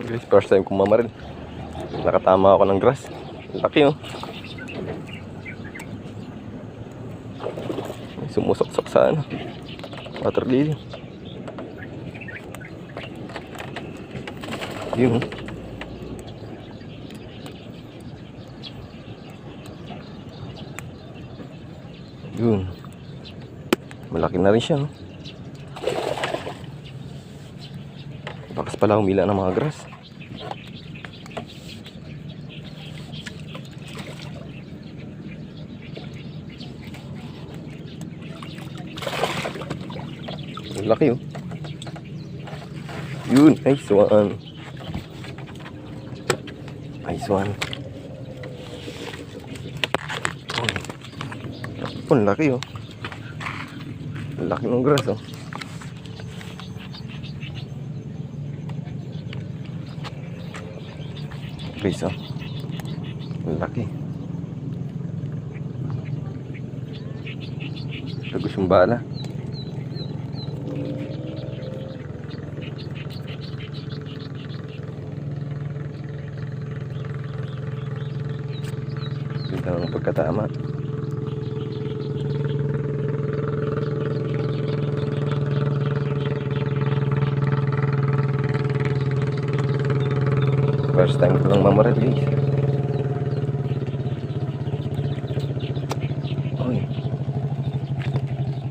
Guys, first time kong mamaril. Nakatama ako ng grass. Laki oh. Sumusok-sok sa ano. Water lily. Yun oh. Yun. Malaki na rin siya. No? Bakas pala humila ng mga grass. Ang laki oh. Yun, nice one. Nice one. Oh, ang laki oh. Ang laki ng grass oh. Guys oh. Ang laki. Tagos yung bala. Ganda ng pagkatama. First time ko lang mamaril guys. Uy.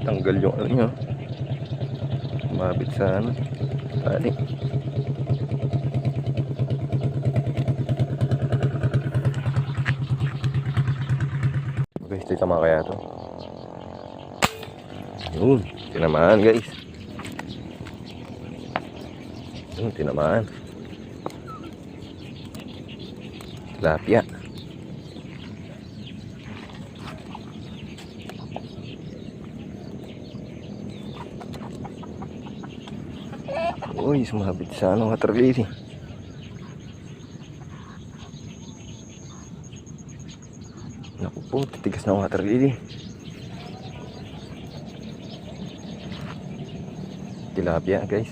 Tanggal yung ano nyo. Mabit sa ano. Tali. Guys, ito tama kaya to. Yun, tinamaan guys. Yun, tinamaan. Tilapia. Uy, sumabit sa ano, water lily. Naku po, titigas na water lily. Tilapia, guys.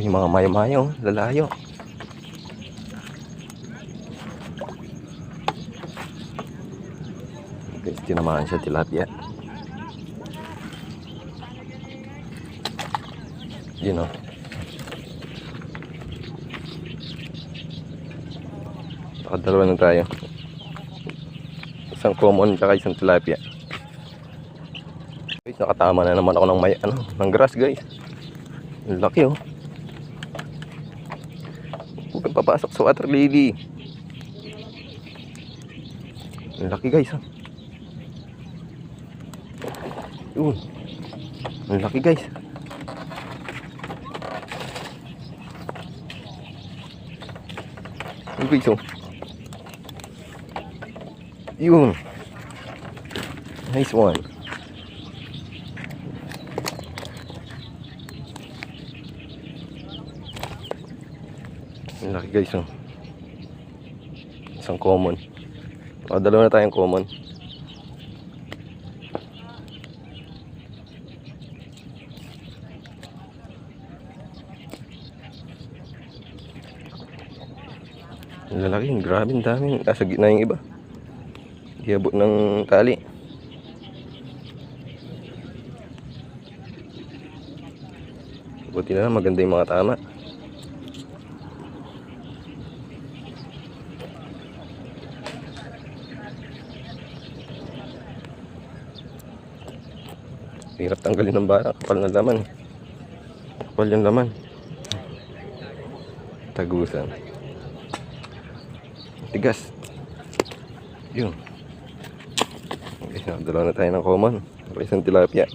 Yung mga mayo-mayo, lalayo. Guys, tinamaan siya tilapia. Yun o. Nakadalawa na tayo. Isang common tsaka isang tilapia. Guys, nakatama na naman ako ng may ano, ng grass guys. Laki oh. Huwag kang papasok sa water lily. Ang laki guys ha. Yun. Ang laki guys. Ang guys oh. Yun. Nice one. Ang laki guys oh. Isang common. O, dalawa na tayong common. Ang lalaki, grabe, ang dami. Nasa gitna yung iba. Iabot ng tali. Buti na lang, maganda yung mga tama. Hirap tanggalin ng bara. Kapal ng laman. Kapal yung laman. Tagusan. Tigas. Yun. Okay, dalawa na tayo ng common. Okay, isang tilapia.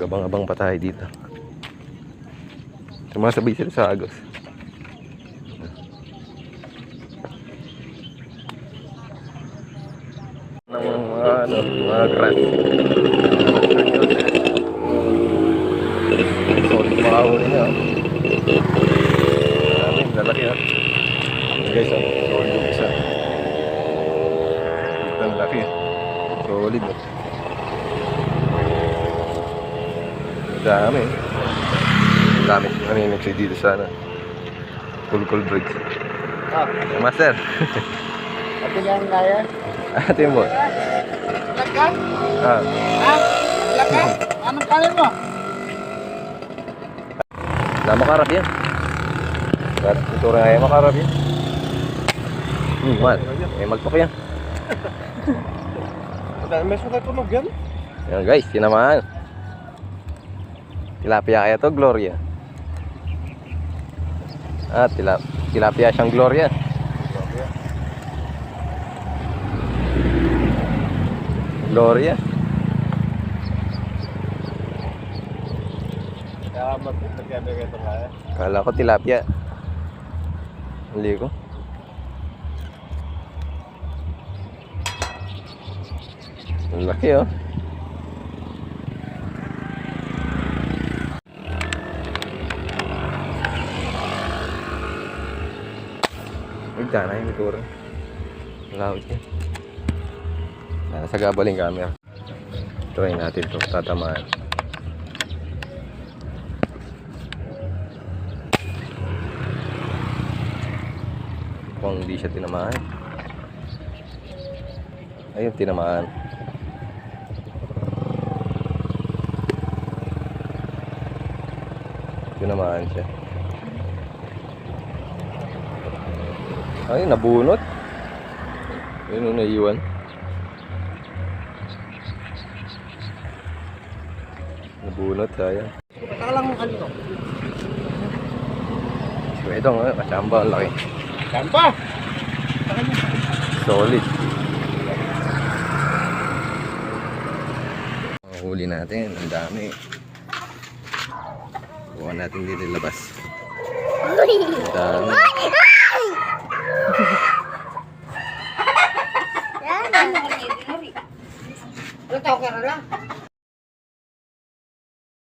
Gabang-abang pa tayo dito. Sumasabay sila sa agos. Ng mga ano, mga grass. Solid mga huli niya. Dami, lalaki ha. Guys, oh, solid yung isa. Ang laki. Solid. Dami. Dami. Naniniksi dito sa ano. Kulkul Bridge. Ah, Master. ate yan kaya? Ate mo. Lakas? Ah, Ha? Lakas? Anong kanin mo? na makarap yan. At ito rin ay makarap yan. Hmm, man. Eh, magtok yan. May suka tunog yan? Yan guys, tinamaan. Tilapia kaya to, Gloria. Ah, tilap tilapia siyang Gloria. Gloria. Kaya mag-nagkabigay ito kaya. Kala ko tilapia. Hindi ko. Ang laki oh. Uy, dana yung ituro. Loud yan. Nasa gabaling camera. Try natin to tatamaan. Kung hindi siya tinamaan. Ayun, tinamaan. Tinamaan siya. Ay, nabunot. Yun yung naiwan. Nabunot, sayang. Patalang ano to? So, ito nga, kasamba ang laki. Pa? Solid. Huli natin, ang dami. Kuha natin dito labas. Ang dami.